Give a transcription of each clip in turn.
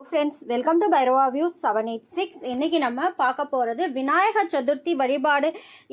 Friends welcome to Bhairava views seven eight six இன்னைக்கு நம்ம பார்க்க போகிறது விநாயகர் சதுர்த்தி வழிபாடு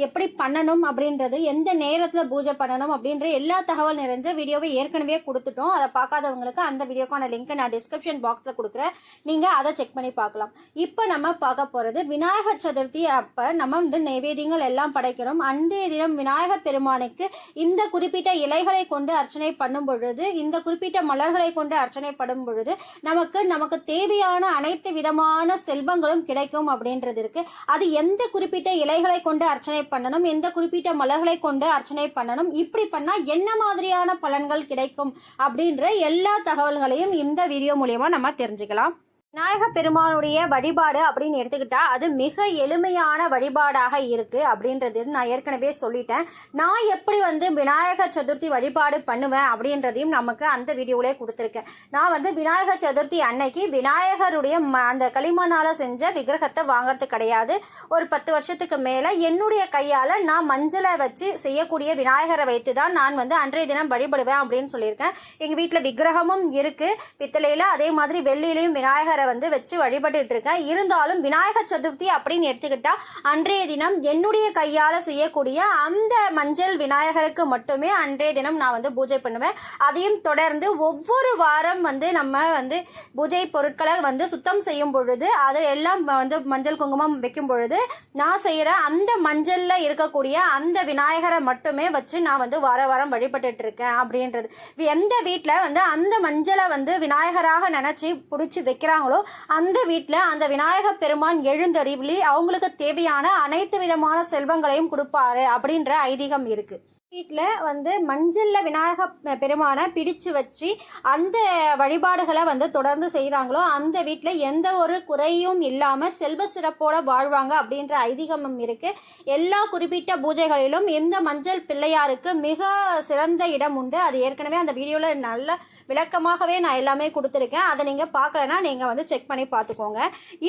எப்படி பண்ணணும் அப்படின்றது எந்த நேரத்தில் பூஜை பண்ணணும் அப்படின்ற எல்லா தகவல் நிறைஞ்ச வீடியோவை ஏற்கனவே கொடுத்துட்டோம். அதை பார்க்காதவங்களுக்கு அந்த வீடியோக்கான லிங்க்கை நான் டிஸ்கிரிப்ஷன் பாக்ஸில் கொடுக்குறேன். நீங்கள் அதை செக் பண்ணி பார்க்கலாம். இப்போ நம்ம பார்க்க போகிறது விநாயகர் சதுர்த்தி அப்போ நம்ம வந்து நைவேத்தியங்கள் எல்லாம் படைக்கிறோம். அன்றைய தினம் விநாயகர் பெருமானுக்கு இந்த குறிப்பிட்ட இலைகளை கொண்டு அர்ச்சனை பண்ணும் பொழுது இந்த குறிப்பிட்ட மலர்களை கொண்டு அர்ச்சனை படும் பொழுது நமக்கு நமக்கு தேவையான அனைத்து விதமான செல்வங்களும் கிடைக்கும் அப்படின்றது இருக்கு. அது எந்த குறிப்பிட்ட இலைகளை கொண்டு அர்ச்சனை பண்ணணும் எந்த குறிப்பிட்ட மலர்களை கொண்டு அர்ச்சனை பண்ணணும் இப்படி பண்ணா என்ன மாதிரியான பலன்கள் கிடைக்கும் அப்படின்ற எல்லா தகவல்களையும் இந்த வீடியோ மூலியமா நம்ம தெரிஞ்சுக்கலாம். விநாயக பெருமானுடைய வழிபாடு அப்படின்னு எடுத்துக்கிட்டா அது மிக எளிமையான வழிபாடாக இருக்கு அப்படின்றது நான் ஏற்கனவே சொல்லிட்டேன். நான் எப்படி வந்து விநாயகர் சதுர்த்தி வழிபாடு பண்ணுவேன் அப்படின்றதையும் நமக்கு அந்த வீடியோவிலே கொடுத்துருக்கேன். நான் வந்து விநாயகர் சதுர்த்தி அன்னைக்கு விநாயகருடைய ம- அந்த களிமண்ணால் செஞ்ச விக்கிரகத்தை வாங்குறது கிடையாது. ஒரு பத்து வருஷத்துக்கு மேலே என்னுடைய கையால் நான் மஞ்சளை வச்சு செய்யக்கூடிய விநாயகரை வைத்து தான் நான் வந்து அன்றைய தினம் வழிபடுவேன் அப்படின்னு சொல்லியிருக்கேன். எங்கள் வீட்டில் விக்கிரகமும் இருக்குது பித்தளையில் அதே மாதிரி வெள்ளியிலையும் விநாயகரை வந்து வச்சு வழிபட்டுட்டு இருக்கேன் இருந்தாலும் விநாயகர் சதுர்த்தி அப்படின்னு எடுத்துக்கிட்டா அன்றைய தினம் என்னுடைய கையால் செய்யக்கூடிய அந்த மஞ்சள் விநாயகருக்கு மட்டுமே அன்றைய தினம் நான் வந்து பூஜை பண்ணுவேன். அதையும் தொடர்ந்து ஒவ்வொரு வாரம் வந்து நம்ம வந்து பூஜை பொருட்களை வந்து சுத்தம் செய்யும் பொழுது அதை எல்லாம் வந்து மஞ்சள் குங்குமம் வைக்கும் பொழுது நான் செய்கிற அந்த மஞ்சளில் இருக்கக்கூடிய அந்த விநாயகரை மட்டுமே வச்சு நான் வந்து வார வாரம் வழிபட்டுட்டு இருக்கேன் அப்படின்றது. எந்த வீட்டில் வந்து அந்த மஞ்சளை வந்து விநாயகராக நினச்சி பிடிச்சி வைக்கிறாங்களோ அந்த வீட்டில் அந்த விநாயக பெருமான் எழுந்தறிவிலி அவங்களுக்கு தேவையான அனைத்து விதமான செல்வங்களையும் கொடுப்பாரு அப்படின்ற ஐதீகம் இருக்குது வீட்டில் வந்து மஞ்சளில் விநாயக பெருமானை பிடிச்சு வச்சு அந்த வழிபாடுகளை வந்து தொடர்ந்து செய்கிறாங்களோ அந்த வீட்டில் எந்த ஒரு குறையும் இல்லாமல் செல்வ சிறப்போட வாழ்வாங்க அப்படின்ற ஐதீகமும் இருக்குது எல்லா குறிப்பிட்ட பூஜைகளிலும் இந்த மஞ்சள் பிள்ளையாருக்கு மிக சிறந்த இடம் உண்டு. அது ஏற்கனவே அந்த வீடியோவில் நல்ல விளக்கமாகவே நான் எல்லாமே கொடுத்துருக்கேன். அதை நீங்கள் பார்க்கலன்னா நீங்கள் வந்து செக் பண்ணி பார்த்துக்கோங்க.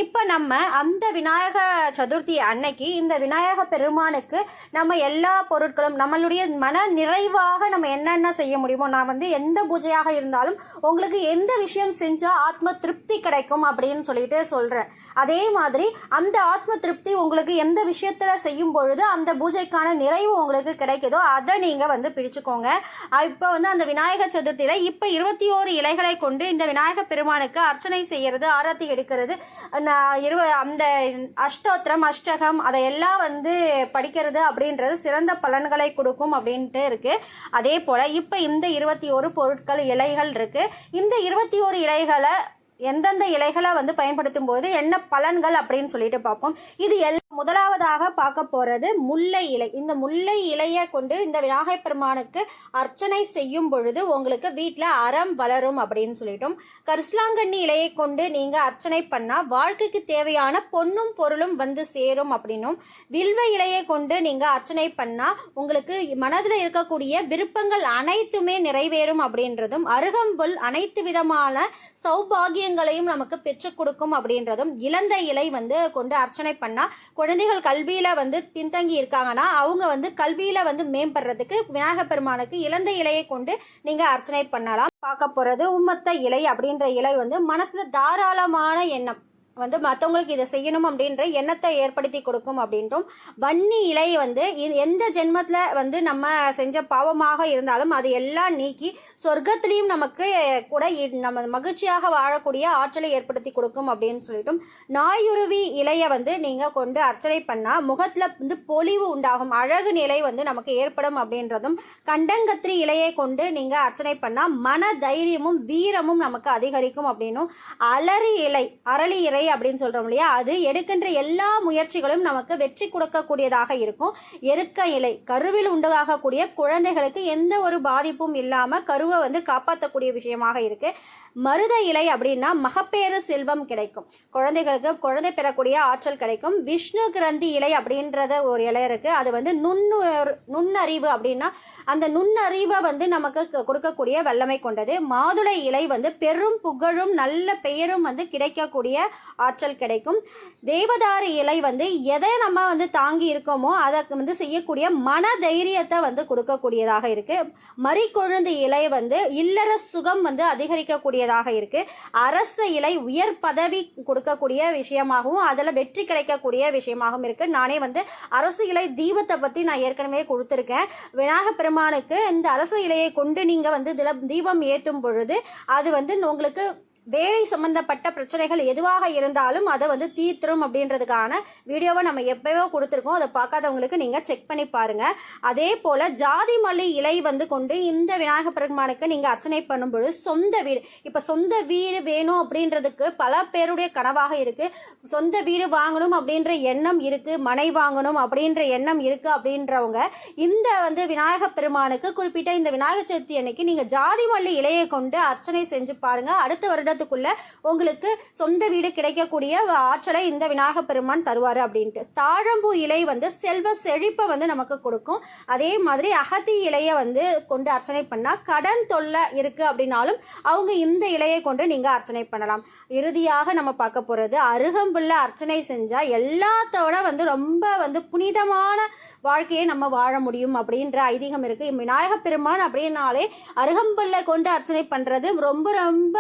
இப்போ நம்ம அந்த விநாயக சதுர்த்தி அன்னைக்கு இந்த விநாயக பெருமானுக்கு நம்ம எல்லா பொருட்களும் நம்மளுடைய மன நிறைவாக நம்ம என்னென்ன செய்ய முடியுமோ நான் வந்து எந்த பூஜையாக இருந்தாலும் உங்களுக்கு எந்த விஷயம் செஞ்சால் ஆத்ம திருப்தி கிடைக்கும் அப்படின்னு சொல்லிட்டு சொல்கிறேன் அதே மாதிரி அந்த ஆத்ம திருப்தி உங்களுக்கு எந்த விஷயத்தில் செய்யும் பொழுது அந்த பூஜைக்கான நிறைவு உங்களுக்கு கிடைக்குதோ அதை நீங்கள் வந்து பிரிச்சுக்கோங்க. இப்போ வந்து அந்த விநாயகர் சதுர்த்தியில் இப்போ இருபத்தி ஓரு இலைகளை கொண்டு இந்த விநாயகர் பெருமானுக்கு அர்ச்சனை செய்யறது ஆரத்தி எடுக்கிறது. நான் இருவ அந்த அஷ்டோத்திரம் அஷ்டகம் அதையெல்லாம் வந்து படிக்கிறது அப்படின்றது சிறந்த பலன்களை கொடுக்கும் அப்படின்ட்டு இருக்கு. அதே போல் இப்போ இந்த இருபத்தி ஒரு பொருட்கள் இலைகள் இருக்கு. இந்த இருபத்தி ஒரு இலைகளை எந்தெந்த இலைகளை வந்து பயன்படுத்தும் போது என்ன பலன்கள் அப்படின்னு சொல்லிட்டு பார்ப்போம். இது எல் முதலாவதாக பார்க்க போறது முல்லை இலை. இந்த முல்லை இலையை கொண்டு இந்த விநாயகர் பெருமானுக்கு அர்ச்சனை செய்யும் பொழுது உங்களுக்கு வீட்டில் அறம் வளரும் அப்படின்னு சொல்லிட்டோம். கரிசலாங்கண்ணி இலையை கொண்டு நீங்க அர்ச்சனை பண்ணா வாழ்க்கைக்கு தேவையான பொன்னும் பொருளும் வந்து சேரும் அப்படின்னும். வில்வ இலையை கொண்டு நீங்க அர்ச்சனை பண்ணா உங்களுக்கு மனதில் இருக்கக்கூடிய விருப்பங்கள் அனைத்துமே நிறைவேறும் அப்படின்றதும் அருகம்புல் அனைத்து விதமான சௌபாகிய சௌபாகியங்களையும் நமக்கு பெற்றுக் கொடுக்கும் அப்படின்றதும் இழந்த இலை வந்து கொண்டு அர்ச்சனை பண்ணால் குழந்தைகள் கல்வியில் வந்து பின்தங்கி இருக்காங்கன்னா அவங்க வந்து கல்வியில் வந்து மேம்படுறதுக்கு விநாயகப் பெருமானுக்கு இழந்த இலையை கொண்டு நீங்கள் அர்ச்சனை பண்ணலாம். பார்க்க போகிறது உம்மத்த இலை அப்படின்ற இலை வந்து மனசில் தாராளமான எண்ணம். வந்து மற்றவங்களுக்கு இதை செய்யணும் அப்படின்ற எண்ணத்தை ஏற்படுத்தி கொடுக்கும் அப்படின்றும் வன்னி இலை வந்து எந்த ஜென்மத்தில் வந்து நம்ம செஞ்ச பாவமாக இருந்தாலும் அது எல்லாம் நீக்கி சொர்க்கத்திலையும் நமக்கு கூட இ- நம்ம மகிழ்ச்சியாக வாழக்கூடிய ஆற்றலை ஏற்படுத்தி கொடுக்கும் அப்படின்னு சொல்லிட்டும் நாயுருவி இலையை வந்து நீங்கள் கொண்டு அர்ச்சனை பண்ணால் முகத்தில் வந்து பொலிவு உண்டாகும் அழகு நிலை வந்து நமக்கு ஏற்படும் அப்படின்றதும் கண்டங்கத்திரி இலையை கொண்டு நீங்கள் அர்ச்சனை பண்ணால் மன தைரியமும் வீரமும் நமக்கு அதிகரிக்கும் அப்படின்னும் அலரி இலை அரளி இலை அப்படின்னு சொல்கிறோம் இல்லையா? அது எடுக்கின்ற எல்லா முயற்சிகளும் நமக்கு வெற்றி கொடுக்கக்கூடியதாக இருக்கும். எருக்க இலை கருவில் உண்டாகக்கூடிய குழந்தைகளுக்கு எந்த ஒரு பாதிப்பும் இல்லாமல் கருவை வந்து காப்பாற்றக்கூடிய விஷயமாக இருக்கு. மருத இலை அப்படின்னா மகப்பேறு செல்வம் கிடைக்கும். குழந்தைகளுக்கு குழந்தை பெறக்கூடிய ஆற்றல் கிடைக்கும். விஷ்ணு கிரந்தி இலை அப்படின்றத ஒரு இலை இருக்கு. அது வந்து நுண்ணு நுண்ணறிவு அப்படின்னா அந்த நுண்ணறிவை வந்து நமக்கு கொடுக்கக்கூடிய வல்லமை கொண்டது. மாதுளை இலை வந்து பெரும் புகழும் நல்ல பெயரும் வந்து கிடைக்கக்கூடிய ஆற்றல் கிடைக்கும். தேவதாரு இலை வந்து எதை நம்ம வந்து தாங்கி இருக்கோமோ அதை வந்து செய்யக்கூடிய மன தைரியத்தை வந்து கொடுக்கக்கூடியதாக இருக்குது மறிக்கொழுந்து இலை வந்து இல்லற சுகம் வந்து அதிகரிக்கக்கூடியதாக இருக்குது அரச இலை உயர் பதவி கொடுக்கக்கூடிய விஷயமாகவும் அதில் வெற்றி கிடைக்கக்கூடிய விஷயமாகவும் இருக்குது நானே வந்து அரசு இலை தீபத்தை பற்றி நான் ஏற்கனவே கொடுத்துருக்கேன். விநாயக பெருமானுக்கு இந்த அரசு இலையை கொண்டு நீங்கள் வந்து இதில் தீபம் ஏற்றும் பொழுது அது வந்து உங்களுக்கு வேலை சம்பந்தப்பட்ட பிரச்சனைகள் எதுவாக இருந்தாலும் அதை வந்து தீர்த்துரும் அப்படின்றதுக்கான வீடியோவை நம்ம எப்பயோ கொடுத்துருக்கோம். அதை பார்க்காதவங்களுக்கு நீங்கள் செக் பண்ணி பாருங்கள் அதே போல் ஜாதி மல்லி இலை வந்து கொண்டு இந்த விநாயகர் பெருமானுக்கு நீங்கள் அர்ச்சனை பண்ணும்பொழுது சொந்த வீடு இப்போ சொந்த வீடு வேணும் அப்படின்றதுக்கு பல பேருடைய கனவாக இருக்குது சொந்த வீடு வாங்கணும் அப்படின்ற எண்ணம் இருக்குது மனை வாங்கணும் அப்படின்ற எண்ணம் இருக்குது அப்படின்றவங்க இந்த வந்து விநாயகர் பெருமானுக்கு குறிப்பிட்ட இந்த விநாயகர் சதுர்த்தி அன்னைக்கு நீங்கள் ஜாதி மல்லி இலையை கொண்டு அர்ச்சனை செஞ்சு பாருங்கள் அடுத்த வருடம் வருடத்துக்குள்ள உங்களுக்கு சொந்த வீடு கிடைக்கக்கூடிய ஆற்றலை இந்த விநாயக பெருமான் தருவார் அப்படின்ட்டு. தாழம்பூ இலை வந்து செல்வ செழிப்பை வந்து நமக்கு கொடுக்கும். அதே மாதிரி அகத்தி இலையை வந்து கொண்டு அர்ச்சனை பண்ணால் கடன் தொல்லை இருக்குது அப்படின்னாலும் அவங்க இந்த இலையை கொண்டு நீங்கள் அர்ச்சனை பண்ணலாம். இறுதியாக நம்ம பார்க்க போகிறது அருகம்புல்ல அர்ச்சனை செஞ்சால் எல்லாத்தோட வந்து ரொம்ப வந்து புனிதமான வாழ்க்கையை நம்ம வாழ முடியும் அப்படின்ற ஐதீகம் இருக்குது விநாயக பெருமான் அப்படின்னாலே அருகம்புல்லை கொண்டு அர்ச்சனை பண்ணுறது ரொம்ப ரொம்ப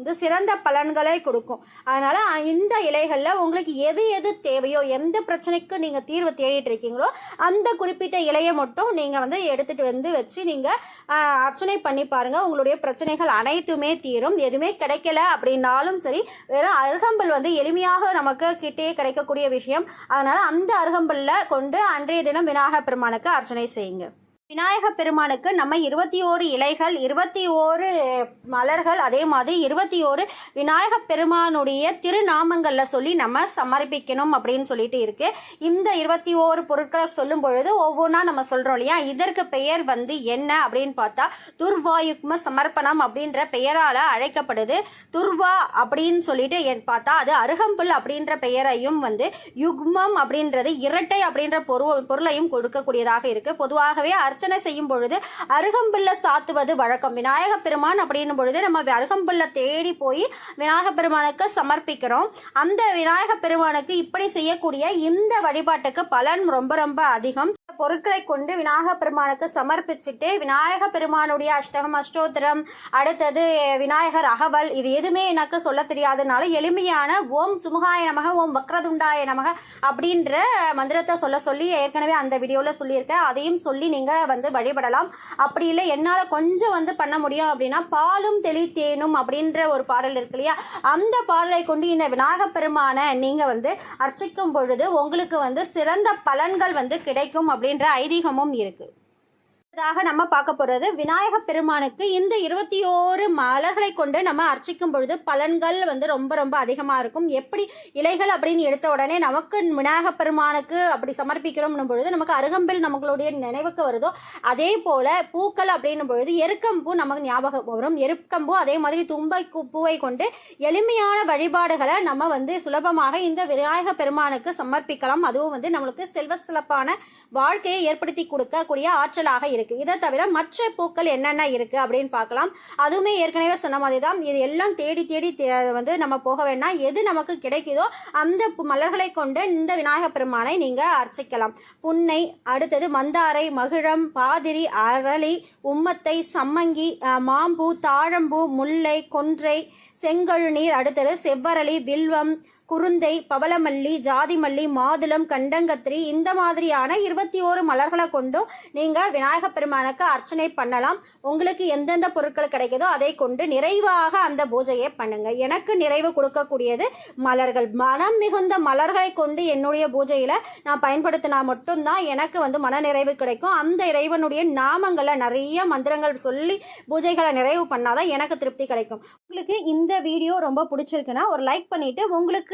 இந்த சிறந்த பலன்களை கொடுக்கும். அதனால் இந்த இலைகளில் உங்களுக்கு எது எது தேவையோ எந்த பிரச்சனைக்கு நீங்கள் தீர்வு தேடிட்டு இருக்கீங்களோ அந்த குறிப்பிட்ட இலையை மட்டும் நீங்கள் வந்து எடுத்துகிட்டு வந்து வச்சு நீங்கள் அர்ச்சனை பண்ணி பாருங்கள் உங்களுடைய பிரச்சனைகள் அனைத்துமே தீரும். எதுவுமே கிடைக்கல அப்படின்னாலும் சரி வெறும் அருகம்புல் வந்து எளிமையாக நமக்கு கிட்டே கிடைக்கக்கூடிய விஷயம். அதனால் அந்த அருகம்புல்ல கொண்டு அன்றைய தினம் விநாயகர் பெருமானுக்கு அர்ச்சனை செய்யுங்க. விநாயக பெருமானுக்கு நம்ம இருபத்தி ஓரு இலைகள் இருபத்தி ஓரு மலர்கள் அதே மாதிரி இருபத்தி ஓரு விநாயக பெருமானுடைய திருநாமங்களில் சொல்லி நம்ம சமர்ப்பிக்கணும் அப்படின்னு சொல்லிட்டு இருக்கு. இந்த இருபத்தி ஓரு பொருட்களை சொல்லும் பொழுது ஒவ்வொன்றா நம்ம சொல்கிறோம் இல்லையா? இதற்கு பெயர் வந்து என்ன அப்படின்னு பார்த்தா துர்வாயுக்ம சமர்ப்பணம் அப்படின்ற பெயரால் அழைக்கப்படுது. துர்வா அப்படின்னு சொல்லிட்டு பார்த்தா அது அருகம்புல் அப்படின்ற பெயரையும் வந்து யுக்மம் அப்படின்றது இரட்டை அப்படின்ற பொருள் பொருளையும் கொடுக்கக்கூடியதாக இருக்கு. பொதுவாகவே அர்ச்சனை செய்யும் பொழுது அருகம்பில்லை சாத்துவது வழக்கம். விநாயக பெருமான் அப்படின்னும் பொழுது நம்ம அருகம்பில்லை தேடி போய் விநாயக பெருமானுக்கு சமர்ப்பிக்கிறோம். அந்த விநாயக பெருமானுக்கு இப்படி செய்யக்கூடிய இந்த வழிபாட்டுக்கு பலன் ரொம்ப ரொம்ப அதிகம். பொருட்களை கொண்டு விநாயக பெருமானுக்கு சமர்ப்பிச்சுட்டு விநாயக பெருமானுடைய அஷ்டகம் அஷ்டோத்திரம் அடுத்தது விநாயகர் அகவல். இது எதுவுமே எனக்கு சொல்ல தெரியாதனால எளிமையான ஓம் சுமுகாய நமக ஓம் வக்ரதுண்டாய நமக அப்படின்ற மந்திரத்தை சொல்ல சொல்லி ஏற்கனவே அந்த வீடியோவில் சொல்லியிருக்கேன். அதையும் சொல்லி நீங்கள் வந்து வழிபடலாம். அப்படி இல்லை என்னால் கொஞ்சம் வந்து பண்ண முடியும் அப்படின்னா பாலும் தெளித்தேனும் அப்படின்ற ஒரு பாடல் இருக்கு இல்லையா? அந்த பாடலை கொண்டு இந்த விநாயக பெருமானை நீங்கள் வந்து அர்ச்சிக்கும் பொழுது உங்களுக்கு வந்து சிறந்த பலன்கள் வந்து கிடைக்கும் அப்படின்ற ஐதீகமும் இருக்குது அடுத்ததாக நம்ம பார்க்க போகிறது விநாயக பெருமானுக்கு இந்த இருபத்தி ஓரு மலர்களை கொண்டு நம்ம அர்ச்சிக்கும் பொழுது பலன்கள் வந்து ரொம்ப ரொம்ப அதிகமாக இருக்கும். எப்படி இலைகள் அப்படின்னு எடுத்த உடனே நமக்கு விநாயக பெருமானுக்கு அப்படி சமர்ப்பிக்கிறோம்னும் பொழுது நமக்கு அருகம்பில் நம்மளுடைய நினைவுக்கு வருதோ அதே போல் பூக்கள் அப்படின்னும் பொழுது எருக்கம்பூ நமக்கு ஞாபகம் வரும். எருக்கம்பூ அதே மாதிரி தும்பை பூவை கொண்டு எளிமையான வழிபாடுகளை நம்ம வந்து சுலபமாக இந்த விநாயக பெருமானுக்கு சமர்ப்பிக்கலாம். அதுவும் வந்து நம்மளுக்கு செல்வ சிறப்பான வாழ்க்கையை ஏற்படுத்தி கொடுக்கக்கூடிய ஆற்றலாக இருக்குது இதை தவிர மற்ற பூக்கள் என்னென்ன இருக்குது அப்படின்னு பார்க்கலாம். அதுவுமே ஏற்கனவே சொன்ன மாதிரி தான் இது எல்லாம் தேடி தேடி தே- வந்து நம்ம போக வேண்டாம் எது நமக்கு கிடைக்குதோ அந்த மலர்களை கொண்டு இந்த விநாயக பெருமானை நீங்கள் அர்ச்சிக்கலாம். புன்னை அடுத்தது மந்தாரை மகிழம் பாதிரி அரளி உம்மத்தை சம்மங்கி மாம்பூ தாழம்பூ முல்லை கொன்றை செங்கழுநீர் அடுத்தது செவ்வரளி வில்வம் குருந்தை பவளமல்லி ஜாதிமல்லி மாதுளம் கண்டங்கத்திரி இந்த மாதிரியான இருபத்தி ஓரு மலர்களை கொண்டும் நீங்கள் விநாயக பெருமானுக்கு அர்ச்சனை பண்ணலாம். உங்களுக்கு எந்தெந்த பொருட்கள் கிடைக்குதோ அதை கொண்டு நிறைவாக அந்த பூஜையை பண்ணுங்க. எனக்கு நிறைவு கொடுக்கக்கூடியது மலர்கள். மனம் மிகுந்த மலர்களை கொண்டு என்னுடைய பூஜையில் நான் பயன்படுத்தினா மட்டும்தான் எனக்கு வந்து மன நிறைவு கிடைக்கும். அந்த இறைவனுடைய நாமங்களை நிறைய மந்திரங்கள் சொல்லி பூஜைகளை நிறைவு பண்ணாதான் எனக்கு திருப்தி கிடைக்கும். உங்களுக்கு இந்த வீடியோ ரொம்ப பிடிச்சிருக்குன்னா ஒரு லைக் பண்ணிட்டு உங்களுக்கு